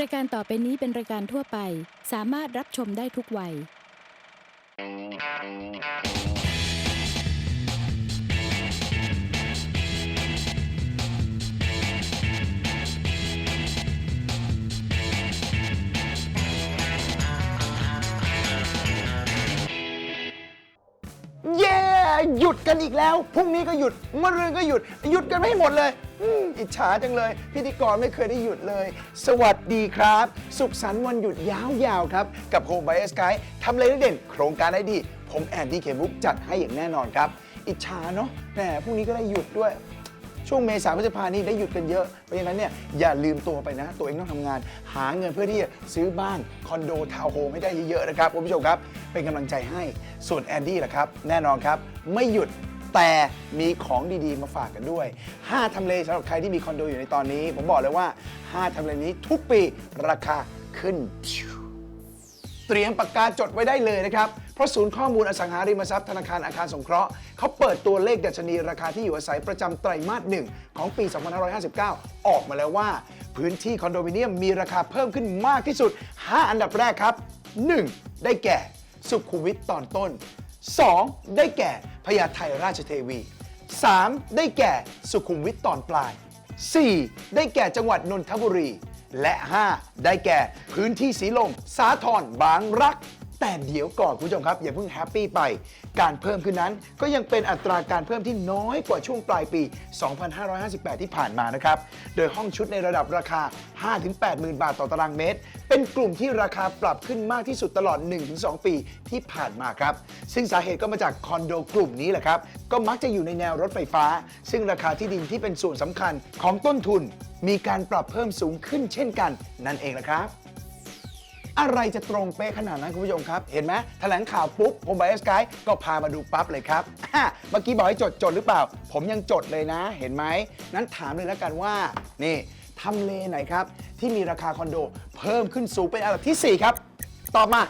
รายการต่อไปนี้เป็นรายการทั่วไป สามารถรับชมได้ทุกวัย เย้ หยุดกันอีกแล้ว พรุ่งนี้ก็หยุดมะรืนก็หยุด หยุดกันไม่หมดเลย อืมอิจฉาจังเลย พิธีกรไม่เคยได้หยุดเลย สวัสดีครับ สุขสันต์วันหยุดยาวๆครับ กับโฮมไบเอสไกด์ทำเลเด่น โครงการได้ดี ผมแอนดี้เคบุ๊กจัดให้อย่างแน่นอนครับ อิจฉาเนาะแหมพรุ่งนี้ก็ได้หยุดด้วย ช่วงเมษาพฤษภานี้ได้หยุดกันเยอะ เพราะฉะนั้นเนี่ยอย่าลืมตัวไปนะ ตัวเองต้องทำงาน หาเงินเพื่อที่จะซื้อบ้านคอนโดทาวน์โฮมให้ได้เยอะๆนะครับคุณผู้ชมครับ เป็นกำลังใจให้ ส่วนแอนดี้ล่ะครับ แน่นอนครับ ไม่หยุด แต่มีของดีๆ มาฝากกันด้วย 5 ทำเลสำหรับใครที่มีคอนโดอยู่ในตอนนี้ ผมบอกเลยว่า 5 ทำเลนี้ทุกปีราคาขึ้น เตรียมปากกาจดไว้ได้เลยนะครับ เพราะศูนย์ข้อมูลอสังหาริมทรัพย์ธนาคารอาคารสงเคราะห์เขาเปิดตัวเลขดัชนีราคาที่อยู่อาศัยประจำไตรมาสหนึ่งของปี 2559 ออกมาแล้วว่า พื้นที่คอนโดมิเนียมมีราคาเพิ่มขึ้นมากที่สุด 5 อันดับแรกครับ 1. ได้แก่ สุขุมวิทตอนต้น 2. ได้แก่ พญาไทราชเทวี 3. ได้แก่สุขุมวิทตอนปลาย 4. ได้แก่จังหวัดนนทบุรี และ 5 ได้แก่พื้นที่สีลม สาทรบางรัก แต่เดี๋ยวก่อนคุณผู้ชมครับ อย่าเพิ่งแฮปปี้ไป การเพิ่มขึ้นนั้น ก็ยังเป็นอัตราการเพิ่มที่น้อยกว่าช่วงปลายปี 2558 ที่ผ่านมานะครับ โดยห้องชุดในระดับราคา 5-8หมื่นบาทต่อตารางเมตร เป็นกลุ่มที่ราคาปรับขึ้นมากที่สุดตลอด 1-2 ปีที่ผ่านมาครับ ซึ่งสาเหตุก็มาจากคอนโดกลุ่มนี้แหละครับ ก็มักจะอยู่ในแนวรถไฟฟ้า ซึ่งราคาที่ดินที่เป็นส่วนสำคัญของต้นทุน มีการปรับเพิ่มสูงขึ้นเช่นกัน นั่นเองนะครับ อะไรจะตรงเป๊ะขนาดนั้นคุณผู้ชมครับ เห็นไหมแถลงข่าวปุ๊บผมไบเอสกายก็พามาดูปั๊บเลยครับอะเมื่อกี้บอกให้จดจดหรือเปล่า ผมยังจดเลยนะ เห็นไหมนั้นถามเลยแล้วกันว่านี่ทำเลไหนครับ ที่มีราคาคอนโด เพิ่มขึ้นสูงเป็นอันดับทีสี่4 ครับ ตอบมา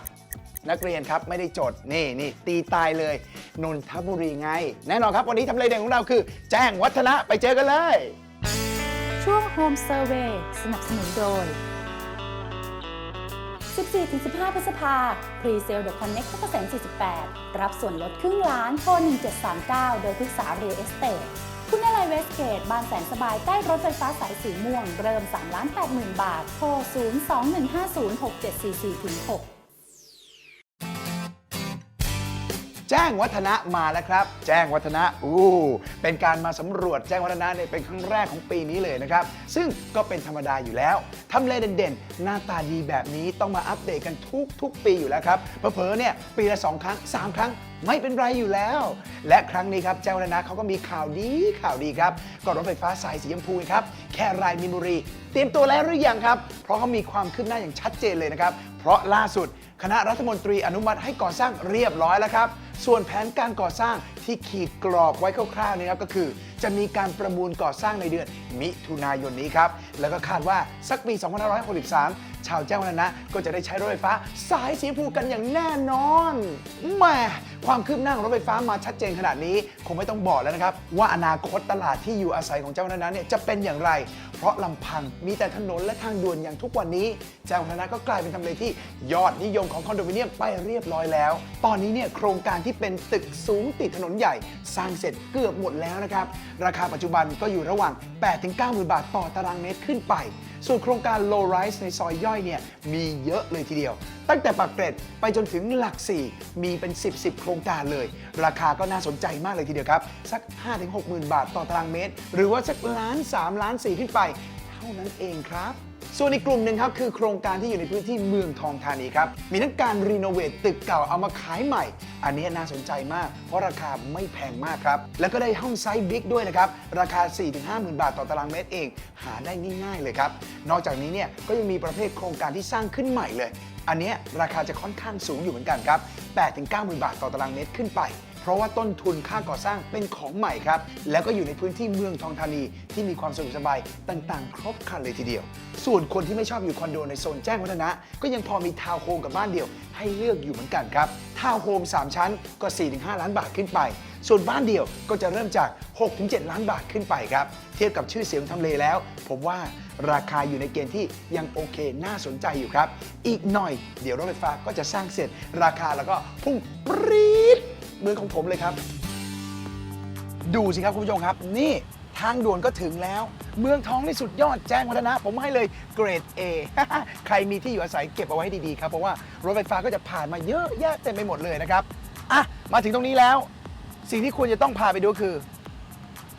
นักเรียนครับไม่ได้จดนี่นี่ตีตายเลย นนทบุรีไง แน่นอนครับ วันนี้ทำเลเด่นของเราคือ แจ้งวัฒนะไปเจอกันเลย ช่วง Home Survey สนับสนุนโดย 14-15 พฤษภาพรีเซลเดอะคอนเน็กต์เกษม48 รับส่วนลดครึ่งล้านโทร1739 โดยพึกษา Real Estate คุณอะไรเวสเกตบานแสนสบายใกล้รถไฟฟ้าสายสีม่วง เริ่ม3ล้าน80,000 บาท โทร 02-150-6744-6 งวัฒนะมาแล้วครับ แจ้งวัฒนะอู้เป็นการมาสำรวจแจ้งวัฒนะเนี่ยเป็นครั้งแรกของปีนี้เลยนะครับ ซึ่งก็เป็นธรรมดาอยู่แล้วทำเลเด่นๆ หน้าตาดีแบบนี้ต้องมาอัปเดตกันทุกทุกๆปีอยู่แล้วครับเผลอๆเนี่ยปีละ 2 ครั้ง 3 ครั้งไม่เป็นไรอยู่แล้ว และครั้งนี้ครับแจ้งวัฒนะเขาก็มีข่าวดีข่าวดีครับก็รถไฟฟ้าสายสีชมพูครับแค่รายมินบุรี เตรียมตัวแล้วหรือยังครับ เพราะเขามีความคืบหน้าอย่างชัดเจนเลยนะครับ เพราะล่าสุด คณะรัฐมนตรีอนุมัติให้ก่อสร้างเรียบร้อยแล้วครับ ส่วนแผนการก่อสร้างที่ขีดกรอบไว้คร่าวๆนี้ครับก็คือ จะมีการประมูลก่อสร้างในเดือนมิถุนายนนี้ครับ แล้วก็คาดว่าสักปี 2563 ชาวแจ้งวัฒนะก็จะได้ใช้รถไฟฟ้าสายสีชมพูกันอย่างแน่นอนแหม ความคืบหน้าของรถไฟฟ้ามาชัดเจนขนาดนี้ คงไม่ต้องบอกแล้วนะครับ ว่าอนาคตตลาดที่อยู่อาศัยของเจ้าวัฒนเนี่ยจะเป็นอย่างไร เพราะลำพังมีแต่ถนนและทางด่วนอย่างทุกวันนี้ เจ้าวัฒนะก็กลายเป็นทำเลที่ยอดนิยมของคอนโดมิเนียมไปเรียบร้อยแล้ว ตอนนี้เนี่ยโครงการที่เป็นตึกสูงติดถนนใหญ่ สร้างเสร็จเกือบหมดแล้วนะครับราคาปัจจุบันก็อยู่ระหว่าง 8-9 หมื่นบาทต่อตารางเมตรขึ้นไป ส่วนโครงการ low rise ในซอยย่อยเนี่ยมีเยอะเลยทีเดียว ตั้งแต่ปากเกร็ดไปจนถึงหลัก 4 มีเป็น 10 10 โครงการเลย ราคาก็น่าสนใจมากเลยทีเดียวครับ สัก 5-6หมื่นบาทต่อตารางเมตร หรือว่าสักล้าน3ล้าน4ขึ้นไป เท่านั้นเองครับ ส่วนอีกกลุ่มหนึ่งครับคือโครงการที่อยู่ในพื้นที่เมืองทองธานีครับ มีทั้งการรีโนเวทตึกเก่าเอามาขายใหม่ อันนี้น่าสนใจมาก เพราะราคาไม่แพงมากครับ แล้วก็ได้ห้องไซส์บิ๊กด้วยนะครับ ราคา 4-5หมื่นบาทต่อตารางเมตรเอง หาได้ง่ายๆเลยครับ นอกจากนี้เนี่ยก็ยังมีประเภทโครงการที่สร้างขึ้นใหม่เลย อันนี้ราคาจะค่อนข้างสูงอยู่เหมือนกันครับ8-9หมื่นบาทต่อตารางเมตรขึ้นไป เพราะว่าต้นทุนค่าก่อสร้างเป็นของใหม่ครับ แล้วก็อยู่ในพื้นที่เมืองทองธานีที่มีความสะดวกสบายต่างๆ ครบครันเลยทีเดียว ส่วนคนที่ไม่ชอบอยู่คอนโดในโซนแจ้งวัฒนะ ก็ยังพอมีทาวน์โฮมกับบ้านเดี่ยว ให้เลือกอยู่เหมือนกันครับทาวน์โฮม3 ชั้นก็ 4-5 ล้านบาทขึ้นไป ส่วนบ้านเดี่ยวก็จะเริ่มจาก 6-7 ล้านบาทขึ้นไปครับ เทียบกับชื่อเสียงทำเลแล้ว ผมว่าราคาอยู่ในเกณฑ์ที่ยังโอเคน่าสนใจอยู่ครับ อีกหน่อยเดี๋ยวรถไฟฟ้าก็จะสร้างเสร็จ ราคาแล้วก็พุ่งปรี๊ด มือของผมเลยครับ ดูสิครับคุณผู้ชมครับ นี่ทางด่วนก็ถึงแล้ว เมืองทองนี่สุดยอดแจ้งวัฒนะ ผมให้เลยเกรด A ใครมีที่อยู่อาศัยเก็บเอาไว้ให้ดีๆครับ เพราะว่ารถไฟฟ้าก็จะผ่านมาเยอะแยะเต็มไปหมดเลยนะครับอะมาถึงตรงนี้แล้ว สิ่งที่ควรจะต้องพาไปดูคือ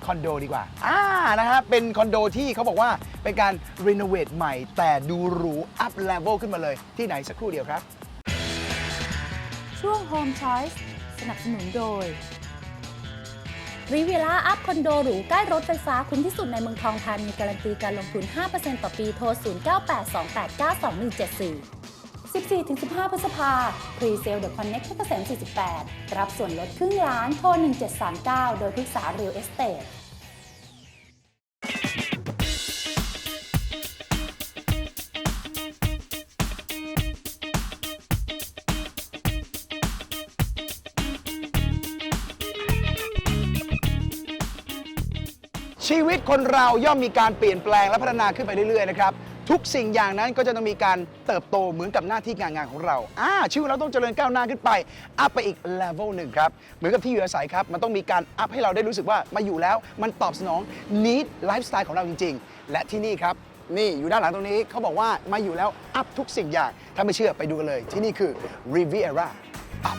คอนโดดีกว่า อ่า นะฮะ เป็นคอนโดที่เขาบอกว่าเป็นการรีโนเวทใหม่ แต่ดูหรู อัพเลเวลขึ้นมาเลย ที่ไหนสักครู่เดียวครับ ช่วง Home Choice สนับสนุนโดยรีเวล่าอัพคอนโดหรูใกล้รถไฟฟ้าคุ้มที่สุดในเมืองทองธานีการันตีการลงทุน 5%ต่อปีโทร 0982892174 14-15 พฤษภาพรีเซลเดอะคอนเน็กต์เกษม48 รับส่วนลดครึ่งล้านโทร1739 โดยพึกษาเรียลเอสเตท คนเราย่อมมีการเปลี่ยนแปลงและพัฒนาขึ้นไปเรื่อยๆนะครับทุกสิ่งอย่างนั้นก็จะต้องมีการเติบโตเหมือนกับหน้าที่การงานของเราอ่าชีวิตเราต้องเจริญก้าวหน้าขึ้นไป อัพไปอีกเลเวลหนึ่งครับ เหมือนกับที่อยู่อาศัยครับ มันต้องมีการอัพให้เราได้รู้สึกว่ามาอยู่แล้ว มันตอบสนองนิดไลฟ์สไตล์ของเราจริง ๆ และที่นี่ครับ นี่อยู่ด้านหลังตรงนี้เขาบอกว่ามาอยู่แล้วอัพทุกสิ่งอย่าง ถ้าไม่เชื่อไปดูกันเลย ที่นี่คือ Riviera Up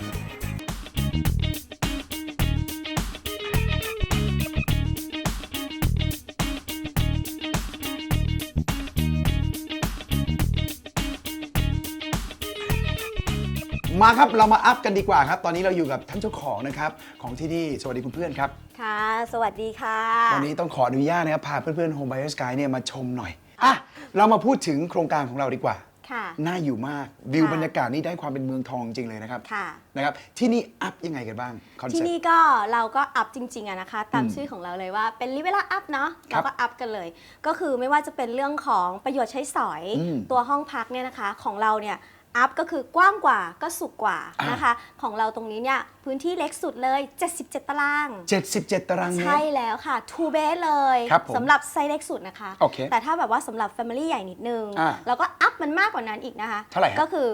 มาครับเรามาอัพกันดีกว่าครับ ตอนนี้เราอยู่กับท่านเจ้าของนะครับของที่นี่สวัสดีคุณเพื่อนครับ ค่ะ สวัสดีค่ะ วันนี้ต้องขออนุญาตนะครับพาเพื่อนๆ Home Buyer Sky เนี่ยมาชมหน่อยอะเรามาพูดถึงโครงการของเราดีกว่า ค่ะ น่าอยู่มากวิวค่ะ บรรยากาศนี่ได้ความเป็นเมืองทองจริงเลยนะครับค่ะ นะครับที่นี่อัพยังไงกันบ้างคอนที่เซ็ปนี่ต์ก็เราก็อัพจริงๆอะนะคะ ตามอืมชื่อของเราเลยว่าเป็นลิเวลาอัพเนาะครัเราบก็อัพกันเลย ก็คือไม่ว่าจะเป็นเรื่องของประโยชน์ใช้สอยอืมตัวห้องพักเนี่ยนะคะ ของเราเนี่ย อัพก็คือกว้างกว่าก็สุกกว่าอ่านนะคะ ของเราตรงนี้เนี่ยพื้นที่เล็กสุดเลย 77 ตาราง 77 ตารางเมตใช่รแล้วค่ะ two bed เลยครับผมสำหรับไซส์เล็กสุดนะคะ โอเคแต่ถ้าแบบว่าสำหรับ Family ใหญ่นิดนึง อ่าเราก็อัพมันมากกว่านั้นอีกนะคะเท่าไหร่ฮะ ก็คือ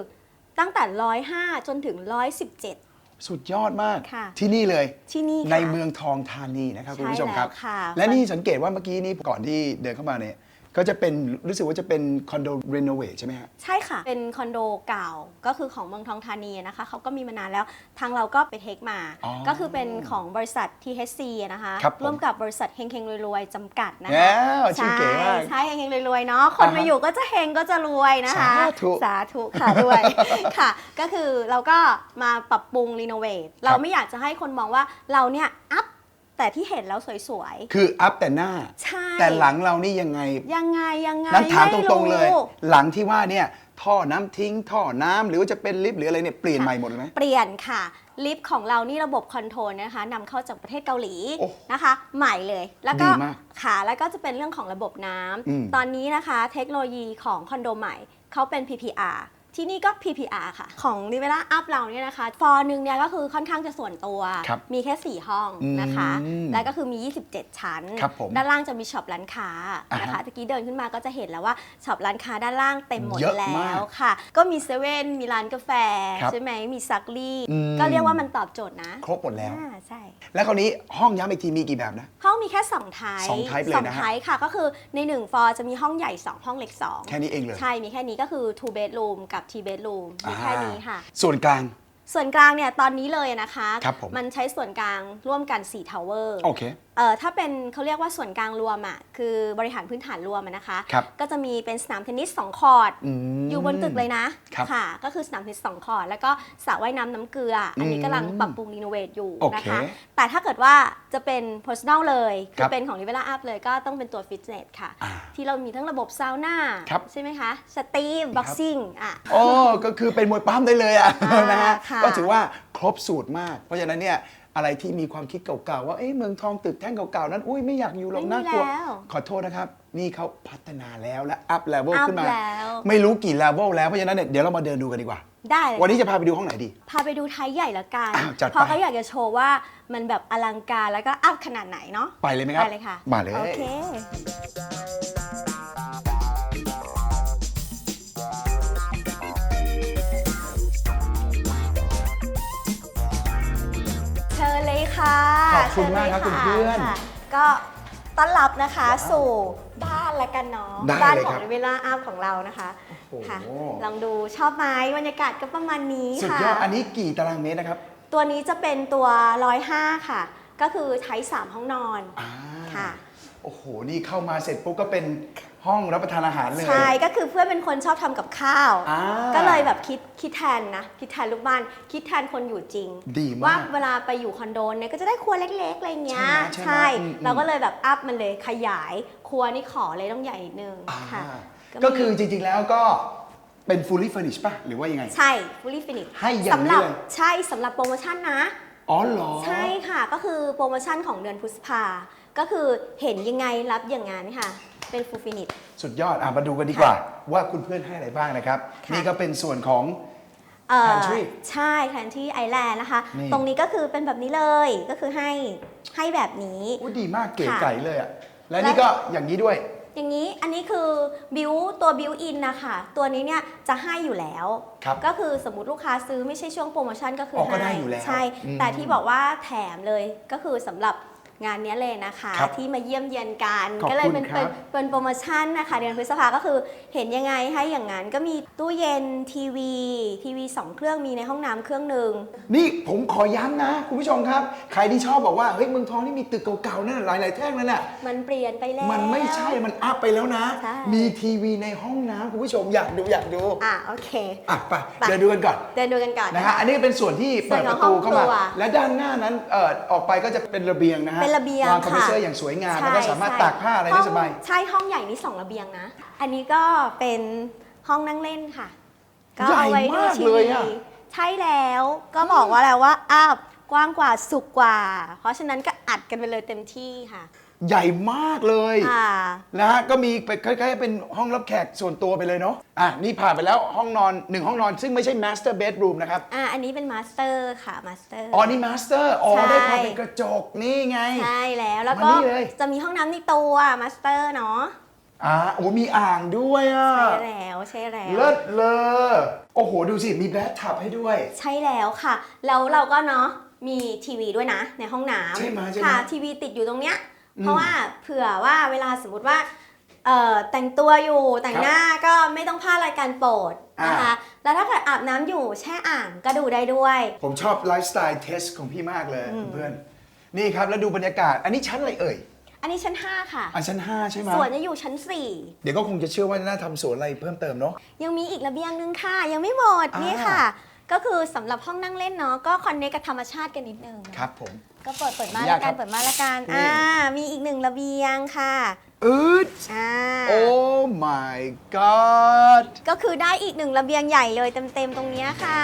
ตั้งแต่ 105 จนถึง 117 สุดยอดมาก ค่ะ ที่นี่เลย ที่นี่ค่ะ ในเมืองทองธานีนะครับคุณผู้ชมครับ ใช่แล้วค่ะ และนี่สังเกตว่าเมื่อกี้นี้ก่อนที่เดินเข้ามาเนี่ย ก็จะเป็นรู้สึกว่าจะเป็นคอนโดรีโนเวทใช่ไหมฮะ ใช่ค่ะ เป็นคอนโดเก่าก็คือของเมืองทองธานีนะคะเขาก็มีมานานแล้วทางเราก็ไปเทคมา อ๋อก็คือเป็นของบริษัท THC นะคะครับผมร่วมกับบริษัทเฮงเฮงรวยๆจำกัดนะแล้คะวชื่อเก๋มากใช่เฮงเฮงรวยๆเนาะคนอ่าฮะมาอยู่ก็จะเฮงก็จะรวยนะคะสาธุสาธุค่ะด้วย ค่ะ ก็คือเราก็มาปรับปรุงรีโนเวทเราไม่อยากจะให้คนมองว่าเราเนี่ยอัพ แต่ที่เห็นแล้วสวยคืออัพแต่หน้า ๆ ใช่แต่หลังเรานี่ยังไง ยังไงยังไงนั้นถามตไรงๆเลยรู้หลังที่ว่าเนี่ยท่อน้ำทิ้งท่อน้ำหรือว่าจะเป็นลิฟต์หรืออะไรเนี่ยเปลี่ยนใหม่หมดเลยไหม เปลี่ยนค่ะ ลิฟต์ของเรานี่ระบบคอนโทรลนะคะนำเข้าจากประเทศเกาหลีโอ้นะคะ ใหม่เลย แล้วก็ดีมากค่ะ แล้วก็จะเป็นเรื่องของระบบน้อืมำตอนนี้นะคะ เทคโนโลยีของคอนโดใหม่เขาเป็น PPR ที่นี่ก็ PPR ค่ะ ของ n i v e l a Up เราเนี่ยนะคะ ฟอร์หนึ่งเนี่ยก็คือค่อนข้างจะส่วนตัว ครับมีแค่ 4 ห้องนะคะ อืมแล้วก็คือมี 27 ชั้น ครับผมด้านล่างจะมีช็อปร้านค้านะอ่าคะฮะตะกี้เดินขึ้นมาก็จะเห็นแล้วว่าช็อปร้านค้าด้านล่างเต็มหมดเยอะแล้มากวค่ะ ก็มีเซเว่นมีร้านกาแฟ ครับใช่ไหมมีซักลี่ อืม ก็เรียกว่ามันตอบโจทย์นะครบหมดแล้ว อ่าใช่ แล้วคราวนี้ห้องย้ำอีกทีมีกี่แบบนะ ห้องมีแค่2ไทป์สอง type เลยนะฮะ สองไทป์ค่ะ ก็คือใน1ฟอร์จะมีห้องใหญ่ 2 ห้องเล็ก2แค่นี้เองเลย ใช่ มีแค่นี้ก็คือ two bedroom กับ three bedroom มีแค่นี้ค่ะอ่าส่วนกลางส่วนกลางเนี่ยตอนนี้เลยนะคะครับผมมันใช้ส่วนกลางร่วมกัน4 tower โอเคเอ่อถ้าเป็นเขาเรียกว่าส่วนกลางรวมอะคือบริหารพื้นฐานรวมอะนะคะ ครับก็จะมีเป็นสนามเทนนิส2คอร์ตอืมอยู่บนตึกเลยนะครับค่ะ ก็คือสนามเทนนิส2คอร์ตแล้วก็สระว่ายน้ำน้ำเกลือ อันนี้อืมกำลังปรับปรุงรีโนเวทอยู่โอเคนะคะแต่ถ้าเกิดว่าจะเป็น personal เลยคคืรัอบเป็นของ l i v e l a Up เลยก็ต้องเป็นตัวฟิตเนสค่ะ อ่า ที่เรามีทั้งระบบซาวน่าครับใช่ไหมคะสตรีมบ็อกซิ่งอะ โอ้ก็คือเป็นมวยปั้มได้เลยอะอ่านะฮะค่ะก็ถือว่าครบสูตรมาก เพราะฉะนั้นเนี่ย อะไรที่มีความคิดเก่าๆว่าเอ๊ะเมืองทองตึกแท่งเก่าๆนั้นอุ้ยไม่อยากอยู่หรอกไม่มีน่ากลัวแล้วขอโทษนะครับ นี่เขาพัฒนาแล้วและอัพเลเวล up ขึ้นมาแล้วไม่รู้กี่เลเวลแล้วเพราะฉะนั้นเนี่ยเดี๋ยวเรามาเดินดูกันดีกว่า ได้เลยวันนี้จะพาไปดูห้องไหนดี พาไปดูไทยใหญ่ละกันอ้าวจัดไปเพราะเขาอยากจะโชว์ว่ามันแบบอลังการแล้วก็อัพขนาดไหนเนาะไปเลยไหมครับไปเลยค่ะมาเลยโอเค ขอบคุณมากครับชิญลยคุณเพื่อน ค่ะก็ต้อนรับนะคะสู่บ้านละกันเนาะได้บ้านเลยขอคงรับเวลาอัพของเรานะคะโอ้โห ค่ะลองดูชอบไหมบรรยากาศก็ประมาณนี้สุดค่ะ ยอดอันนี้กี่ตารางเมตรนะครับตัวนี้จะเป็นตัว 105 ค่ะ ก็คือใช้ 3 ห้องนอนอ่าค่ะ โอ้โห นี่เข้ามาเสร็จปุ๊บก็เป็นห้องรับประทานอาหารเลย ใช่ก็คือเพื่อนเป็นคนชอบทำกับข้าว อ่าก็เลยแบบคิดคิดแทนนะ คิดแทนลูกบ้าน คิดแทนคนอยู่จริง ดีมากว่าเวลาไปอยู่คอนโดเนี่ยก็จะได้ครัวเล็กๆอะไรเงี้ยใช่ไหมใช่ไหมอืมอืมเราก็เลยแบบอัพมันเลยขยายครัวนี่ขอเลยต้องใหญ่นิดนึงอ่าค่ะก็คือจริงๆแล้วก็เป็น fully furnished ป่ะ หรือว่ายังไง ใช่ fully finish ให้อย่างนี้สำหรับเลย ใช่สำหรับโปรโมชั่นนะ อ๋อเหรอ ใช่ค่ะก็คือโปรโมชั่นของเดือนพฤษภา ก็คือเห็นยังไงรับอย่างนั้นค่ะ เป็น full finish สุดยอดอะมาดูกันดีกว่า ว่าคุณเพื่อนให้อะไรบ้างนะครับ ค่ะ นี่ก็เป็นส่วนของ เอ่อ Pantry ใช่แทนที่ไอแลนด์นะคะ นี่ ตรงนี้ก็คือเป็นแบบนี้เลยก็คือให้ให้แบบนี้ อุ้ยดีมากเก๋ค่ะไก่เลยอะและนี่ก็อย่างนี้ด้วย อย่างนี้อันนี้คือบิวตัวบิวอินนะคะตัวนี้เนี่ยจะให้อยู่แล้ว ครับก็คือสมมติลูกค้าซื้อไม่ใช่ช่วงโปรโมชั่นก็คืออ๋อก็ให้ได้อยู่แล้วใช่ อืมแต่ที่บอกว่าแถมเลยก็คือสำหรับ งานเนี้ยเลยนะคะ ครับที่มาเยี่ยมเยียนกันขอบคุณก็เลยเป็นครัเป็นบเป็นโปรโมชั่นนะคะเดือนพฤษภาก็คือเห็นยังไงให้อย่างนั้นก็มีตู้เย็นทีวีทีวีสองเครื่องมีในห้องน้ำเครื่องหนึ่ง นี่ผมขอย้ำนะ คุณผู้ชมครับ ใครที่ชอบบอกว่าเฮ้ยเมืองทองนี่มีตึกเก่าๆนั่นหลายๆแท่งนั่นน่ะ มันเปลี่ยนไปแล้ว มันไม่ใช่มันอัพไปแล้วนะ ใช่ มีทีวีในห้องน้ำคุณผู้ชมอยากดูอยากดูอะโอเค อะไปไป เดี๋ยวดูกันก่อนเดินดูกันก่อนนะฮะอันนี้เป็นส่วนที่เปิดประตูเข้ามา ส่วนของห้องครัว และด้านหน้านั้นเอ่อออกไปก็จะเป็นระเบียงนะฮะ เป็นระเบียงวางคอมเพรสเซอร์ค่ะอย่างสวยงามใช่แล้วก็สามารถใช่ตากผ้าอะไรได้สบาย ห้องใช่ห้องใหญ่นี่สองระเบียงนะ อันนี้ก็เป็นห้องนั่งเล่นค่ะ ก็เอาไว้ดูทีใหญ่มากเลยวีอะ ใช่แล้วก็บอกว่าแล้วว่าอัพกว้างกว่าสุกกว่า เพราะฉะนั้นก็อัดกันไปเลยเต็มที่ค่ะ ใหญ่มากเลยค่ะนะฮะก็มีเป็นคล้ายๆเป็นห้องรับแขกส่วนตัวไปเลยเนาะอะนี่ผ่านไปแล้วห้องนอนหนึ่งห้องนอนซึ่งไม่ใช่ master bedroom นะครับอะอันนี้เป็นมาสเตอร์ค่ะมาสเตอร์ อ๋อนี่ master อ๋อใช่ ได้ความเป็นกระจกนี่ไง ใช่แล้วแล้วมาก็นี่เลย จะมีห้องน้ำในตัวมาสเตอร์เนาะอ่าโอ้มีอ่างด้วยอะใช่แล้วใช่แล้ว เลิศเลยโอ้โหดูสิมีแบททับให้ด้วย ใช่แล้วค่ะ แล้วเราก็เนาะมีทีวีด้วยนะในห้องน้ำใช่ไหมใช่ไหม ค่ะ ทีวีติดอยู่ตรงเนี้ย เพราะว่าเผื่อว่าเวลาสมมติว่าเอ่อแต่งตัวอยู่แต่งหน้าก็ไม่ต้องพลาดรายการโปรดนะคะ แล้วถ้าเกิดอาบน้ำอยู่แช่อ่างก็ดูได้ด้วย ผมชอบไลฟ์สไตล์เทสของพี่มากเลยเพื่อนๆนี่ครับแล้วดูบรรยากาศ อันนี้ชั้นอะไรเอ่ย อันนี้ชั้น 5 ค่ะ อันชั้น 5 ใช่ไหมส่วนจะอยู่ชั้นเดี๋ยวก็คงจะเชื่อว่าน่าทำสวนอะไรเพิ่มเติมเนาะ4ยังมีอีกระเบียงนึงค่ะ ยังไม่หมดอ่านี่นี่ค่ะ ก็คือสำหรับห้องนั่งเล่นเนาะก็คอนเนคกับธรรมชาติกันนิดนึง ครับผม ก็เปิดเปิดมาอนุละญาตครักันบเปิดมาละกันนี่อ่ามีอีกหนึ่งระเบียงค่ะอืดอ่าโอ้ my god ก็คือได้อีกหนึ่งระเบียงใหญ่เลยเต็มๆตรงเนี้ยค่ะ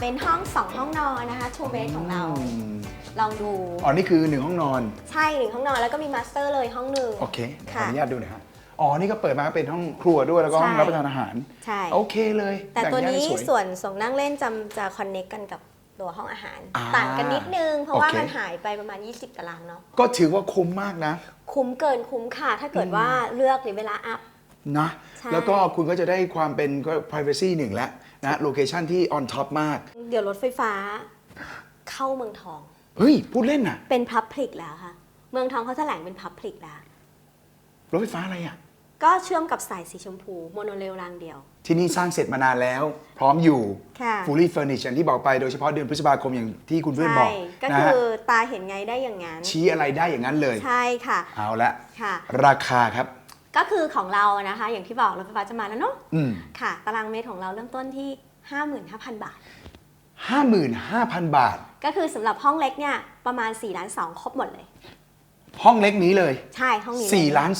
เป็นห้องสองห้องนอนนะคะทูเบดของเรา อืมลองดู อ๋อนี่คือหนึ่งห้องนอนใช่หนึ่งห้องนอนแล้วก็มีมาสเตอร์เลยห้องหนึ่งโอเคขอค่ะ อนุญาตดูหน่อยฮะอ๋อนี่ก็เปิดมาก็เป็นห้องครัวด้วยแล้วก็ห้องใช่ รับประทานอาหาร ใช่ โอเคเลยแต่ตัวบ่งแยกนี้ได้สวย ส่วนส่งนั่งเล่นจะจะคอนเน c กกันกับตัวห้องอาหาร อ่าต่างกันนิดนึง เพราะว่าโอเค มันหายไปประมาณ 20 ตารางเนาะก็ถือว่าคุ้มมากนะ คุ้มเกินคุ้มค่ะ ถ้าเกิดว่าเลือกหรือเวลาอัพ นะ ใช่แล้วก็คุณก็จะได้ความเป็นก็ privacy หนึ่งแล้ว นะโลเคชันที่ on top มาก เดี๋ยวรถไฟฟ้าเข้าเมืองทอง เฮ้ย พูดเล่นน่ะ เป็นพับพลิกแล้วค่ะ เมืองทองเขาแถลงเป็นพับพลิกแล้ว รถไฟฟ้าอะไรอะ ก็เชื่อมกับสายสีชมพูโมโนเรลรางเดียว ที่นี่สร้างเสร็จมานานแล้ว พร้อมอยู่ ค่ะ fully furnished อย่างที่บอกไปโดยเฉพาะเดือนพฤษภาคมอย่างที่คุณเพื่อนบอกใช่ก็นะคืฮะอตาเห็นไงได้อย่างนั้น ชี้อะไรได้อย่างนั้นเลย ใช่ค่ะ เอาละค่ะ ราคาครับ ก็คือของเรานะคะ อย่างที่บอกรถไฟฟ้าจะมาแล้วเนาะอืมค่ะ ตารางเมตรของเราเริ่มต้นที่ 55,000 บาท55,000บาท ก็คือสำหรับห้องเล็กเนี่ยประมาณ4ล้าน2ครบหมดเลย ห้องเล็กนี้เลยใช่ห้องนี้4ล้าน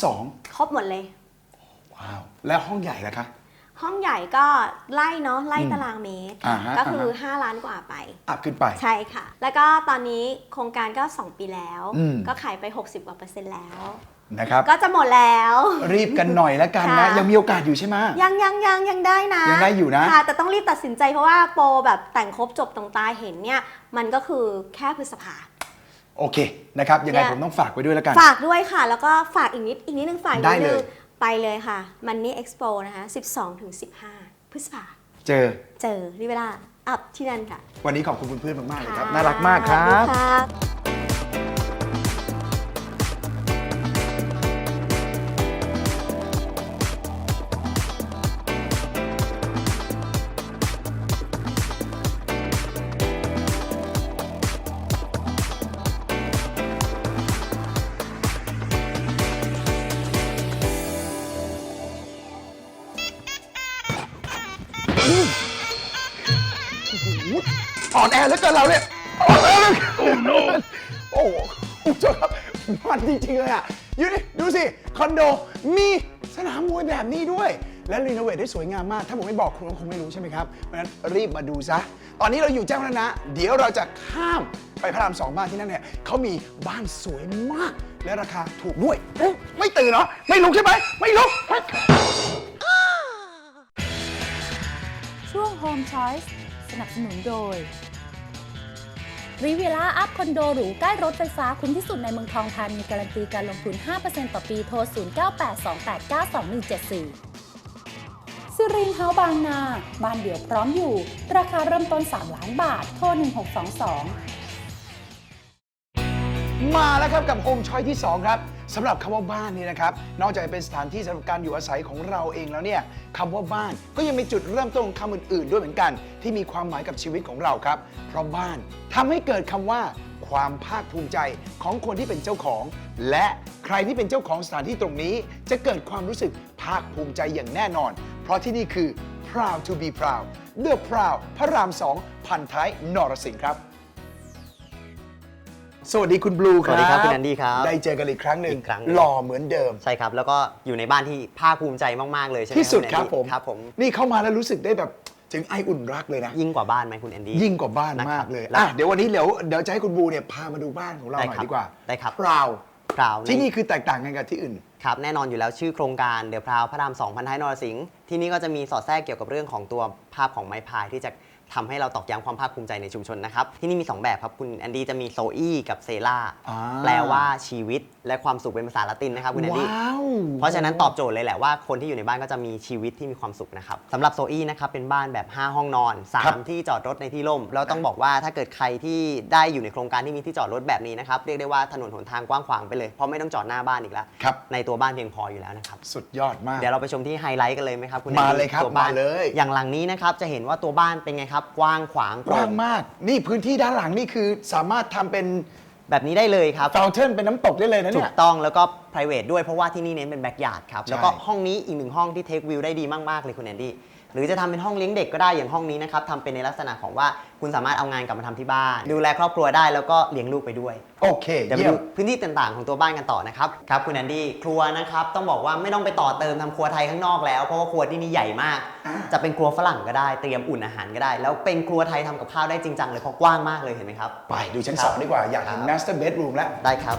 ครบหมดเลย2ว้าว แล้วห้องใหญ่ล่ะคะ ห้องใหญ่ก็ไล่เนาะไล่อืมตารางเมตรอ่าฮะ ก็คืออ่าฮะ5ล้านกว่าไป อัพขึ้นไป ใช่ค่ะ แล้วก็ตอนนี้โครงการก็ 2 ปีแล้ว อืม ก็ขายไป 60กว่าเปอร์เซ็นต์แล้ว นะครับ ก็จะหมดแล้ว รีบกันหน่อยแล้วกันนะ ค่ะ ยังมีโอกาสอยู่ใช่ไหม ยังยังยังยังได้นะยังได้อยู่นะ ค่ะ แต่ต้องรีบตัดสินใจเพราะว่าโปรแบบแต่งครบจบตรงตาเห็นเนี่ย มันก็คือแค่พฤษภา โอเคนะครับยังไงเนี่ย ผมต้องฝากไว้ด้วยแล้วกัน ฝากด้วยค่ะ แล้วก็ฝากอีกนิด อีกนิดนึงฝากอีกได้นิดเลนึย งไปเลยค่ะ มันนี่เอ็กซ์โปนะคะ 12ถึง15 พฤษภา เจอเจอริเวลาอัพที่นั่นค่ะวันนี้ขอบคุณคุณเพื่อนมากๆเลยครับค่ะน่ารักมากครับขอณค่ะ อ่อนแอเหลือเกินเราเนี่ยอ่อนแอเหลือเกินโอ้โหโอ้โหคุณผู้ชมครับมันจริงๆเลยอะยูนี่ดูสิ คอนโดมีสนามมวยแบบนี้ด้วย และรีโนเวทได้สวยงามมาก ถ้าผมไม่บอกคุณก็คงไม่รู้ใช่ไหมครับเพราะฉะนั้นรีบมาดูซะ ตอนนี้เราอยู่แจ้งวัฒนะ เดี๋ยวเราจะข้ามไปพระรามสองบ้านที่นั่นเนี่ยเขามีบ้านสวยมาก และราคาถูกด้วยเอ๊ะไม่ตื่นเหรอไม่ลุกใช่ไหมไม่ลุก ช่วง Home Choice สนับสนุนโดย รีวิล่าอัพคอนโดหรูใกล้รถไฟฟ้าคุ้มที่สุดในเมืองทองธานีการันตีการลงทุน 5%ต่อปีโทร 0982892174 ซิรินเฮาส์บางนา บ้านเดี่ยวพร้อมอยู่ ราคาเริ่มต้น 3 ล้านบาท โทร 1622 มาแล้วครับกับโฮมชอยที่ 2 ครับ สำหรับคำว่าบ้านนี่นะครับ นอกจากจะเป็นสถานที่สำหรับการอยู่อาศัยของเราเองแล้วเนี่ยคำว่าบ้านก็ยังมีจุดเริ่มต้นของคำอื่น ๆ ด้วยเหมือนกัน ที่มีความหมายกับชีวิตของเราครับ เพราะบ้านทำให้เกิดคำว่า ความภาคภูมิใจของคนที่เป็นเจ้าของ และใครที่เป็นเจ้าของสถานที่ตรงนี้ จะเกิดความรู้สึกภาคภูมิใจอย่างแน่นอน เพราะที่นี่คือ proud to be proud the proud พระรามสองพันท้ายนรสิงห์ครับ สวัสดีคุณบลูครับ สวัสดีครับคุณแอนดี้ครับได้เจอกันอีกครั้งหนึ่งอีกครั้งหนึ่ง หล่อเหมือนเดิม ใช่ครับ แล้วก็อยู่ในบ้านที่ภาคภูมิใจมากๆเลยใช่ไหมที่สุดณครับแอนผม ครับผม นี่เข้ามาแล้วรู้สึกได้แบบถึงไออุ่นรักเลยนะ ยิ่งกว่าบ้านไหมคุณแอนดี้ ยิ่งกว่าบ้านนะครับมากเลยแล้วอะเดี๋ยววันนี้เดี๋ยวเดี๋ยวจะให้คุณบลูเนี่ยพามาดูบ้านของเราหได้น่อยครับดีกว่าได้ครับ พราวพราวที่นี่คือแตกต่างกันกับที่อื่น ครับแน่นอนอยู่แล้วชื่อโครงการเด e p พราวพระราม2พันท้ายนรสิงห์ที่นี่ก็จะมีสอดแทรกเกี่ยวกับเรื่องของตัวภาพของไม้พายที่จะ ทำให้เราตอกย้ำความภาคภูมิใจในชุมชนนะครับ ที่นี่มี 2 แบบครับ คุณแอนดี้จะมีโซอี้กับเซล่าอ่า แปลว่าชีวิตและความสุขเป็นภาษาละตินนะครับคุณแอนดี้ ว้าว เพราะฉะนั้นตอบโจทย์เลยแหละว่าคนที่อยู่ในบ้านก็จะมีชีวิตที่มีความสุขนะครับสำหรับโซอี้นะครับเป็นบ้านแบบ 5 ห้องนอน ครับ 3 ที่จอดรถในที่ร่ม แล้วต้องบอกว่าถ้าเกิดใครที่ได้อยู่ในโครงการที่มีที่จอดรถแบบนี้นะครับเรียกได้ว่าถนนหนทางกว้างขวางไปเลยเพราะไม่ต้องจอดหน้าบ้านอีกแล้วครับ ในตัวบ้านเพียงพออยู่แล้วนะครับ สุดยอดมาก เดี๋ยวเราไปชมที่ไฮไลท์กันเลยไหมครับคุณมาแอนดี้เลยครับตัวบ้านมาเลย อย่างหลังนี้นะครับจะเห็นว่าตัวบ้านเป็นไงครับกว้างขวางกว้างมาก นี่พื้นที่ด้านหลังนี่คือสามารถทำเป็นแบบนี้ได้เลยครับ ฟาวเทนเป็นน้ำตกได้เลยนะถูเนี่ย กต้องแล้วก็ private ด้วยเพราะว่าที่นี่เน้นเป็นแบ็กยาร์ดครับใช่แล้วก็ห้องนี้อีกหนึ่งห้องที่เทควิวได้ดีมาก ๆ เลยคุณแอนดี้ หรือจะทำเป็นห้องเลี้ยงเด็กก็ได้อย่างห้องนี้นะครับทำเป็นในลักษณะของว่าคุณสามารถเอางานกลับมาทำที่บ้าน ดูแลครอบครัวได้แล้วก็เลี้ยงลูกไปด้วยโอเคเดี๋ยวไปเยี่ยดูมพื้นที่ต่างๆ ของตัวบ้านกันต่อนะครับครับคุณแอนดี้ครัวนะครับต้องบอกว่าไม่ต้องไปต่อเติมทำครัวไทยข้างนอกแล้วเพราะว่าครัวที่นี่ใหญ่มาก จะเป็นครัวฝรั่งก็ได้เตรียมอุ่นอาหารก็ได้ แล้วเป็นครัวไทยทำกับข้าวได้จริงจังเลยเพราะกว้างมากเลยเห็นไหมครับไปดูชั้นสองดีกว่าอยากเห็นครับ master bedroom แล้วได้ครับ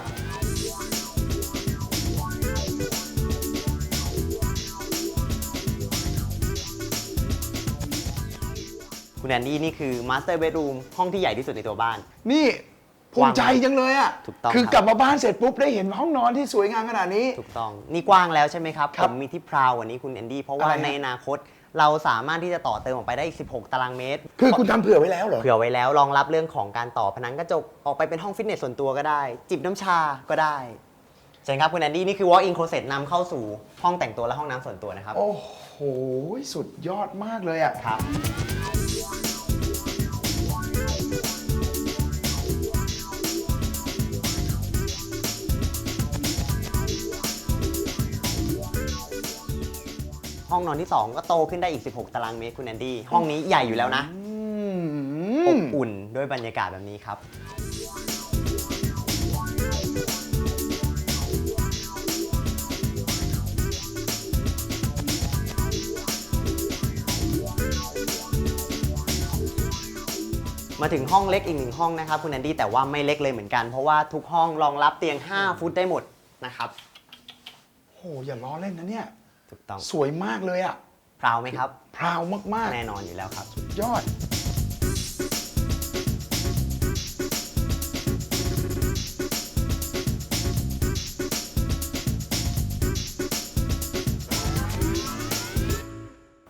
คุณแอนดี้นี่คือ Master Bedroom ห้องที่ใหญ่ที่สุดในตัวบ้าน นี่ภูมิใจจังเลยอะถูกต้องคือครับกลับมาบ้านเสร็จปุ๊บได้เห็นห้องนอนที่สวยงามขนาดนี้ ถูกต้อง นี่กว้างแล้วใช่ไหมครับครัผบมมีที่พราววันนี้คุณแอนดี้เพราะว่าอะไรฮะในอนาคตเราสามารถที่จะต่อเติมออกไปได้อีก 16 ตารางเมตร คือคุณทำเผื่อไว้แล้วเหรอ เผื่อไว้แล้ว รองรับเรื่องของการต่อผนังกระจก ออกไปเป็นห้องฟิตเนสส่วนตัวก็ได้ จิบน้ำชาก็ได้เชิญครับคุณแอนดี้นี่คือ walk in closet นำเข้าสู่ห้องแต่งตัวและห้องน้ำส่วนตัวนะครับ โอ้โห สุดยอดมากเลยอะครับ ห้องนอนที่ 2 ก็โตขึ้นได้อีก 16 ตารางเมตรคุณแอนดี้ห้องนี้ใหญ่อยู่แล้วนะอือมบอุ่นด้วยบรรยากาศแบบนี้ครับ มาถึงห้องเล็กอีกหนึ่งห้องนะครับคุณแอนดี้แต่ว่าไม่เล็กเลยเหมือนกัน เพราะว่าทุกห้องรองรับเตียง 5 ฟุตได้หมดนะครับ โห อย่าล้อเล่นนะเนี่ย ถูกต้องสวยมากเลยอะพราวไหมครับ พราวมากแน่นอนอยู่แล้วครับ ๆ ยอด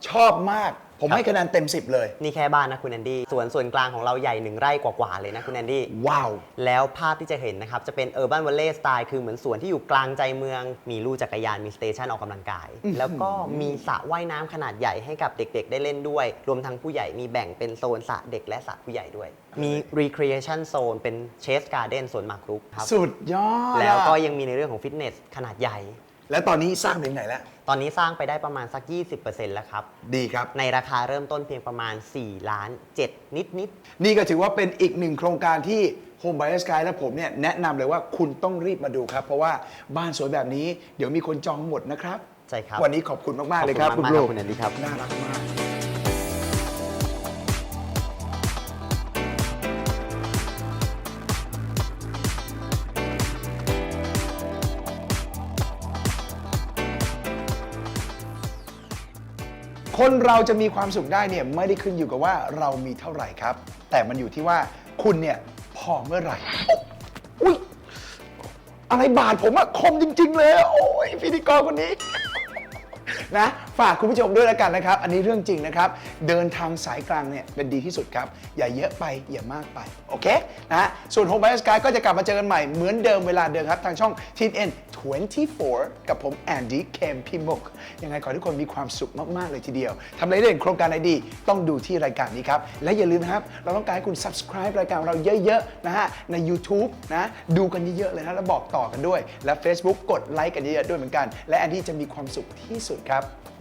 ชอบมาก ผมให้คะแนนเต็ม 10 เลย นี่แค่บ้านนะคุณแอนดี้ส่วนส่วนกลางของเราใหญ่หนึ่งไร่กว่าๆเลยนะคุณแอนดี้ว้าว แล้วภาพที่จะเห็นนะครับ จะเป็น Urban Valley Style คือเหมือนสวนที่อยู่กลางใจเมือง มีลู่จักรยานมีสเตชันออกกำลังกาย แล้วก็มีสระว่ายน้ำขนาดใหญ่ให้กับเด็กๆ ได้เล่นด้วย รวมทั้งผู้ใหญ่มีแบ่งเป็นโซนสระเด็กและสระผู้ใหญ่ด้วย มี Recreation Zone เป็น Chase Garden สวนหมากรุกครับสุดยอดอะ แล้วก็ยังมีในเรื่องของฟิตเนสขนาดใหญ่ แล้วตอนนี้สร้างถึงไหนแล้ว ตอนนี้สร้างไปได้ประมาณสัก 20%แล้วครับ ดีครับ ในราคาเริ่มต้นเพียงประมาณ 4 ล้าน 7 นิดนิดๆนี่ก็ถือว่าเป็นอีกหนึ่งโครงการที่ Home by the Sky และผมเนี่ยแนะนำเลยว่าคุณต้องรีบมาดูครับ เพราะว่าบ้านสวยแบบนี้เดี๋ยวมีคนจองหมดนะครับใช่ครับวันนี้ขอบคุณมาก ๆ เลยครับ ขอบคุคุณณลูมากกๆครับคุณแอนดี้ครับ น่ารักมาก คนเราจะมีความสุขได้เนี่ยไม่ได้ขึ้นอยู่กับว่าเรามีเท่าไหร่ครับ แต่มันอยู่ที่ว่าคุณเนี่ยพอเมื่อไหร่อุ๊ยอะไรบาดผมอะคมจริง ๆ เลยอะโอ้ยพิธีกรคนนี้ นะ ฝากคุณผู้ชมด้วยแล้วกันนะครับ อันนี้เรื่องจริงนะครับ เดินทางสายกลางเนี่ยเป็นดีที่สุดครับ อย่าเยอะไปอย่ามากไป โอเคนะส่วน Home by the Sky ก็จะกลับมาเจอกันใหม่เหมือนเดิมเวลาเดิมครับ ทางช่อง TN 24 กับผมแอนดี้เคมพิมกยังไงขอทุกคนมีความสุขมาก ๆ เลยทีเดียวทำอะไรได้โครงการไหนดี ต้องดูที่รายการนี้ครับ และอย่าลืมนะครับ เราต้องการให้คุณ subscribe รายการเราเยอะ ๆ นะฮะ ใน YouTube นะ ดูกันเยอะ ๆ เลยนะ แล้วบอกต่อกันด้วย และ Facebook กดไลค์กันเยอะ ๆ ด้วยเหมือนกัน และแอนดี้จะมีความสุขที่สุดครับ